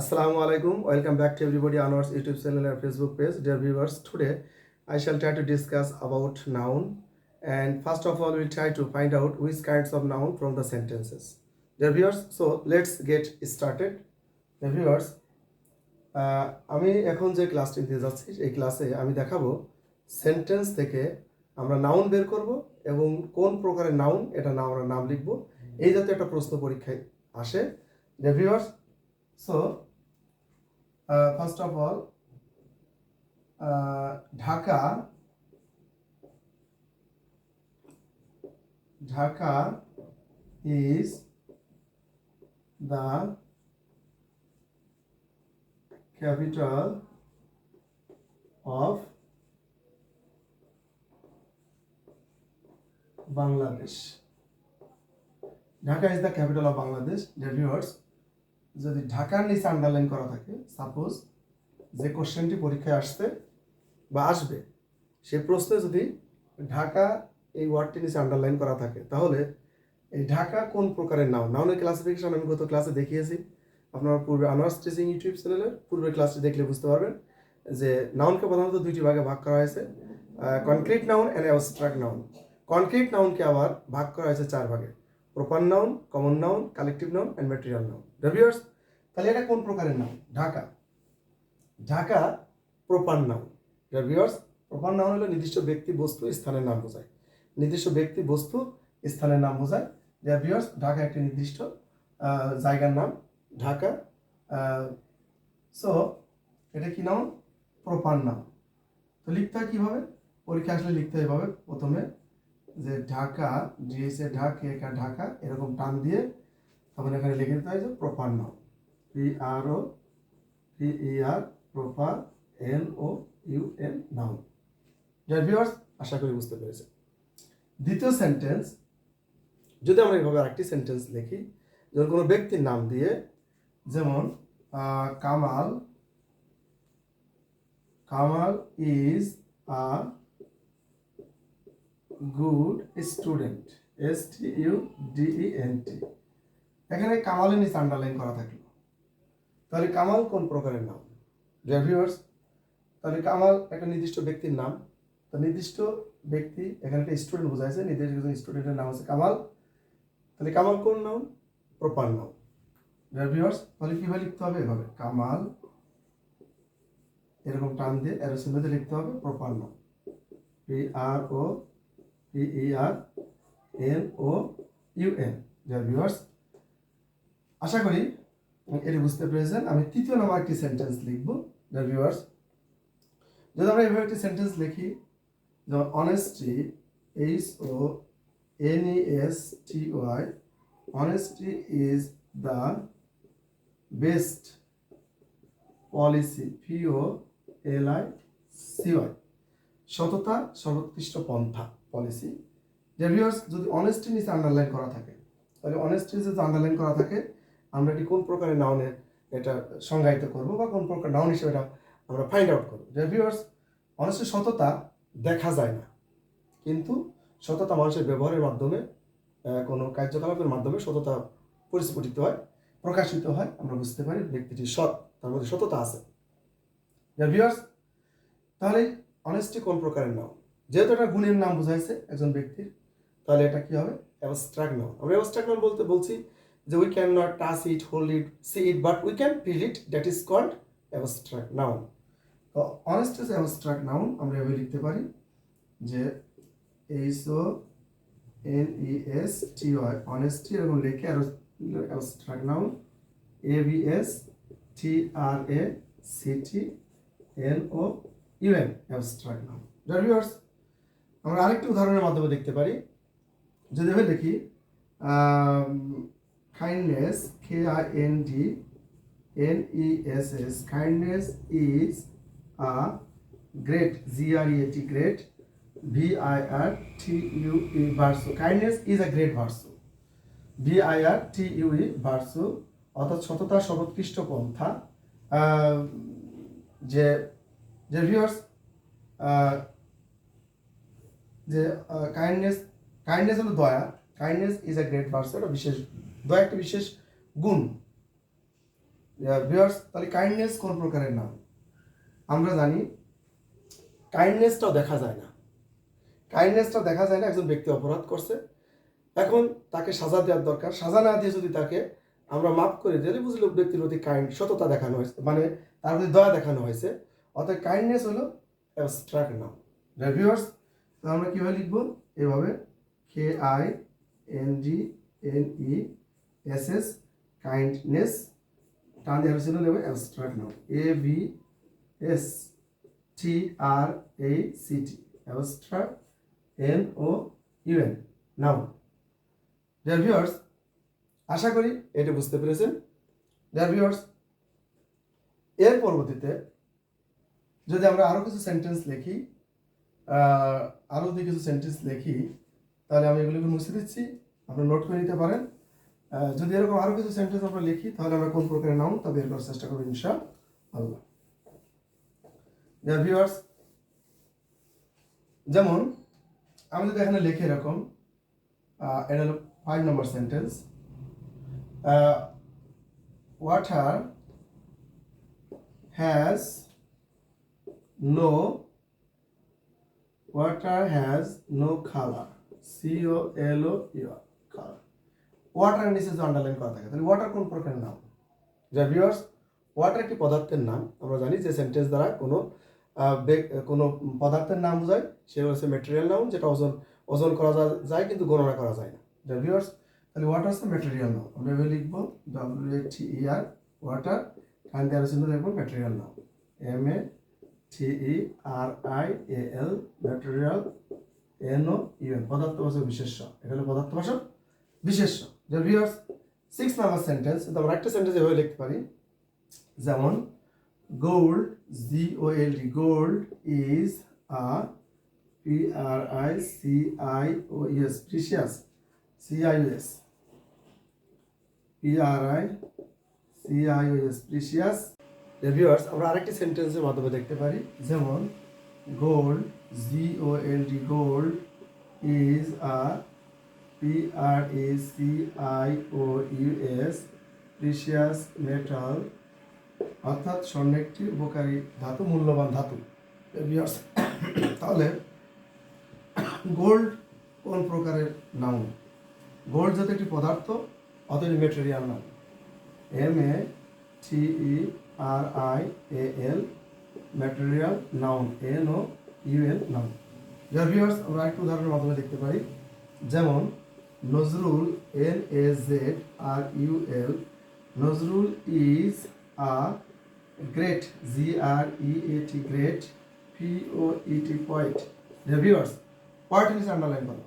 আসসালামু আলাইকুম, welcome back to everybody honours YouTube channel R Facebook page, dear viewers today I shall try to discuss about noun and first of all will try to find out which kinds of noun from the sentences dear viewers so let's get started dear viewers আমি এখন যে ক্লাসটি দিয়ে যাচ্ছি, এই ক্লাসে আমি দেখাবো সেন্টেন্স থেকে আমরা নাউন বের করব এবং কোন প্রকারের নাউন এটা না আমরা নাম লিখব। এই জাতীয় একটা প্রশ্ন পরীক্ষায় আসে। Dear viewers So, uh, first of all, uh, Dhaka, Dhaka is the capital of Bangladesh. Dhaka is the capital of Bangladesh. Dear viewers, যদি ঢাকার নিচে আন্ডারলাইন করা থাকে সাপোজ যে কোশ্চেনটি পরীক্ষায় আসছে বা আসবে, সে প্রশ্নে যদি ঢাকা এই ওয়ার্ডটি নিচে আন্ডারলাইন করা থাকে, তাহলে এই ঢাকা কোন প্রকারের নাউন নাউনের ক্লাসিফিকেশন আমি গত ক্লাসে দেখিয়েছি। আপনারা পূর্বে আনার্স টিচিং ইউটিউব চ্যানেলের পূর্বের ক্লাসটি দেখলে বুঝতে পারবেন যে নাউনকে প্রধানত দুইটি ভাগে ভাগ করা হয়েছে concrete noun and abstract noun concrete নাউনকে আবার ভাগ করা হয়েছে চার ভাগে। Proper noun common noun collective noun and material noun reviewers তাহলে এটা কোন প্রকারের নাম? ঢাকা। ঢাকা প্রপার নাম। রিভিউয়ার্স প্রপার নাম হলো নির্দিষ্ট ব্যক্তি, বস্তু, স্থানের নাম বোঝায়। নির্দিষ্ট ব্যক্তি, বস্তু, স্থানের নাম বোঝায়। রিভিউয়ার্স ঢাকা একটি নির্দিষ্ট জায়গার নাম। ঢাকা সো এটা কি নাম? প্রপার নাম। তো লিখতে হয় কীভাবে? পরীক্ষা আসলে লিখতে হয় এভাবে। প্রথমে যে ঢাকা ডিএসএ ঢাক ঢাকা, এরকম টান দিয়ে তখন এখানে লিখে দিতে হয় যে proper noun P R O P E R proper N O U N noun যার ভিউয়ার্স আশা করি বুঝতে পেরেছে দ্বিতীয় সেন্টেন্স যদি আমরা এইভাবে আরেকটি সেন্টেন্স লিখি যেমন কোনো ব্যক্তির নাম দিয়ে, যেমন Kamal Kamal is a good student S T U D E N T এখানে কামালের নিচে আন্ডারলাইন করা থাকল তাহলে কামাল কোন প্রকারের নাম? রিভিউয়ার্স তাহলে কামাল একটা নির্দিষ্ট ব্যক্তির নাম। তো নির্দিষ্ট ব্যক্তি, এখানে একটা স্টুডেন্ট বোঝাইছে, নির্দিষ্ট স্টুডেন্টের নাম হচ্ছে কামাল। তাহলে কামাল কোন নাম? প্রপার নাম। রিভিউয়ার্স তাহলে কীভাবে লিখতে হবে এভাবে? কামাল, এরকম টান দিয়ে এর অ্যারোসিমেতে লিখতে হবে, প্রপার নাম। P R O P E R N O U N যার ভিউয়ার্স আশা করি এটি বুঝতে পেরেছেন? আমি তৃতীয় নাম্বার একটি সেন্টেন্স লিখব যার ভিউয়ার্স যদি আমরা এভাবে একটি সেন্টেন্স লিখি, যেমন honesty H O N E S T Y honesty is the best policy P O L I C Y সততা, সর্বোৎকৃষ্ট পন্থা পলিসি যে ভিউয়ার্স যদি অনেস্টি নিচে আন্ডারলাইন করা থাকে, তাহলে অনেস্টি যদি আন্ডারলাইন করা থাকে আমরা এটি কোন প্রকারের নাউনে এটা সংজ্ঞায়িত করব বা কোন প্রকার নাউন হিসেবে এটা আমরা ফাইন্ড আউট করব? যে ভিউয়ার্স অনেস্টি সততা দেখা যায় না। কিন্তু সততা মানুষের ব্যবহারের মাধ্যমে কোনো কার্যকলাপের মাধ্যমে সততা পরিস্ফুটিত হয়, প্রকাশিত হয়, আমরা বুঝতে পারি ব্যক্তিটি সৎ, তার মধ্যে সততা আছে। ভিউয়ার্স তাহলে অনেস্টি কোন প্রকারের নাম যেহেতু এটা গুণের নাম বোঝাইছে একজন ব্যক্তির, তাহলে এটা কি হবে? অ্যাবস্ট্রাক্ট নাউন আমরা অ্যাবস্ট্রাক্ট নাউন বলতে বলছি যে we can not touch it hold it see it but we can feel it that is called abstract noun তো অনেস্ট ইজ অ্যাবস্ট্রাক্ট নাউন আমরা এভাবে লিখতে পারি যে H O N E S T Y honesty এরকম লিখে abstract noun A B S T R A C T N O U N abstract noun viewers আমরা আরেকটি উদাহরণের মাধ্যমে দেখতে পারি। যদি এভাবে দেখি kindness K I N D N E S S kindness is a great G R E T great V I R T U E virtue kindness is a great virtue V I R T U E virtue অর্থাৎ সততা সর্বোৎকৃষ্ট পন্থা। যে যে viewers যে kindness kindness হলো দয়া। Kindness is a great virtue একটা বিশেষ দয়া একটা বিশেষ গুণ। ভিউয়ার্স তাহলে কাইন্ডনেস কোন প্রকারের নাম? আমরা জানি কাইন্ডনেসটাও দেখা যায় না। কাইন্ডনেসটা দেখা যায় না, একজন ব্যক্তি অপরাধ করছে। এখন তাকে সাজা দেওয়ার দরকার। সাজা না দিয়ে যদি তাকে আমরা মাফ করে দিলে বুঝলো ব্যক্তির প্রতি কাইন্ড সততা দেখানো হয়েছে মানে তার প্রতি দয়া দেখানো হয়েছে। অর্থাৎ কাইন্ডনেস হলো অ্যাবস্ট্রাক্ট নাম। ভিউয়ার্স আমরা কীভাবে লিখব? এভাবে K I N G N E S S kindness টান দিয়ে ছিল নেবে অ্যাবস্ট্রাক্ট নাম A B S T R A C T abstract N O U N নাম ডিয়ার ভিউয়ার্স আশা করি এটা বুঝতে পেরেছেন। ডিয়ার ভিউয়ার্স এর পরবর্তীতে যদি আমরা আরও কিছু সেন্টেন্স লিখি আরও যদি কিছু সেন্টেন্স লিখি, তাহলে আমি এগুলোকে মুছে দিচ্ছি। আপনারা নোট করে নিতে পারেন। যদি এরকম আরও কিছু সেন্টেন্স আমরা লিখি, তাহলে আমরা কোন প্রকারের নাম তা বের করার চেষ্টা করব ইনশা আল্লাহ ভিউয়ার্স যেমন আমি যদি এখানে লিখি এরকম এটা হলো five number sentence water has no water has no colour C O L O U colour water নিচে যে আন্ডারলাইন করা থাকে। তাহলে ওয়াটার কোন প্রকারের নাম? যা ভিউয়ার্স ওয়াটার একটি পদার্থের নাম। আমরা জানি যে সেন্টেন্স দ্বারা কোনো কোনো পদার্থের নাম বোঝায়। সে হচ্ছে মেটেরিয়াল নাম যেটা ওজন ওজন করা যায়, কিন্তু গণনা করা যায় না। যা ভিউয়ার্স তাহলে ওয়াটার হচ্ছে মেটেরিয়াল নাম আমরা এভাবে লিখব W A T E R water এখান থেকে আলোচনা লিখব মেটেরিয়াল নাম M A T E R I A L material N O U N পদার্থবাচক বিশেষ্য। এটা হলো পদার্থবাচক বিশেষ্য। যে সিক্স নাম্বার সেন্টেন্স তো আমরা একটা সেন্টেন্স এভাবে লিখতে পারি। যেমন gold G O L D gold is a P R I C I O S precious C I S P R I C I O S precious viewers আমরা আরেকটি সেন্টেন্সের মাধ্যমে দেখতে পারি। যেমন gold G O L D gold is a P R A C I O U S precious metal অর্থাৎ স্বর্ণ একটি উপকারী ধাতু, মূল্যবান ধাতু। তাহলে গোল্ড কোন প্রকারের নাম? গোল্ড যাতে একটি পদার্থ, অতএব মেটেরিয়াল নাম। M A T E R I A L material noun N O U N noun যার ভিউয়ার্স আমরা একটু উদাহরণের মাধ্যমে দেখতে পারি। যেমন Nazrul N A Z R U L, Nazrul is a great, G R E A T great, P O E T poet. Dear viewers poet নিচে underline করো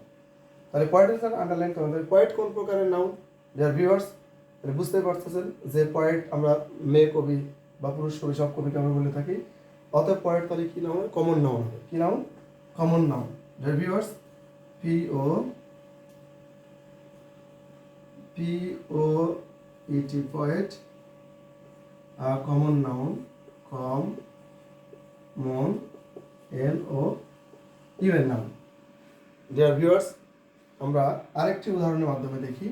তাহলে পয়েট নিচে আন্ডারলাইন তাহলে পয়েট কোন প্রকারের নাউন ডিয়ার ভিউয়ার্স তাহলে বুঝতে পারতেছেন যে পয়েট আমরা মেয়ে কবি বা পুরুষ কবি, সব কবিকে আমরা বলে থাকি। অতএব পয়েট তাহলে কি নাম কমন নাউন হবে। কি common noun dear viewers P O P O E T poet common noun common N O U N noun dear viewers আমরা আরেকটি উদাহরণের মাধ্যমে দেখি।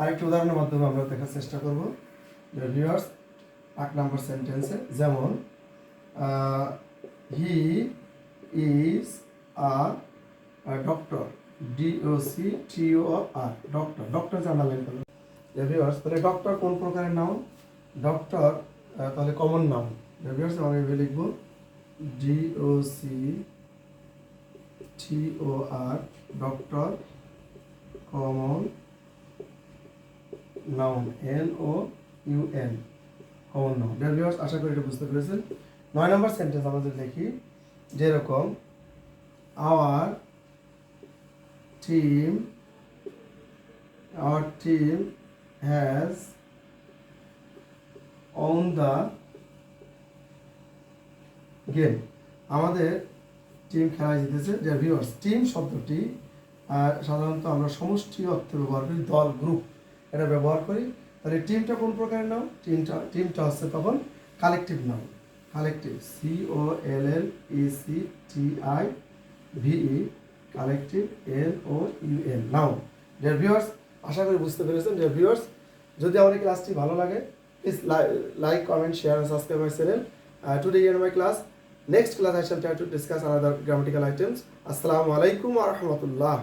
আরেকটি উদাহরণের মাধ্যমে আমরা দেখার চেষ্টা করব। ডিয়ার ভিউয়ার্স আট নম্বর সেন্টেন্সে যেমন he is a doctor D O C T O R doctor doctor জানালেন ভিউয়ার্স তাহলে ডক্টর কোন প্রকারের নাম ডক্টর তাহলে কমন নাম ভিউয়ার্স আমি এভাবে লিখব। D O C T O R doctor common noun N O U N common noun viewers আশা করি এটা বুঝতে পেরেছেন। নয় নম্বর সেন্টেন্স আমাদের দেখি, যেরকম our team, our team has won the game. আমাদের টিম খেলায় জিতেছে যে ভিউয়ার্স টিম শব্দটি সাধারণত আমরা সমষ্টি অর্থে ব্যবহার করি, দল গ্রুপ এটা ব্যবহার করি। তাহলে টিমটা কোন প্রকারের নাম? টিমটা টিমটা হচ্ছে তখন কালেকটিভ নাম। Collective C O L L E C T I V E collective N O U N now dear viewers আশা করি বুঝতে পেরেছেন ডিয়ার ভিউয়ার্স যদি আমার এই ক্লাসটি ভালো লাগে please like comment share and subscribe my channel today year my class next class I shall try to discuss another grammatical items আসসালামু আলাইকুম ওয়া রাহমাতুল্লাহ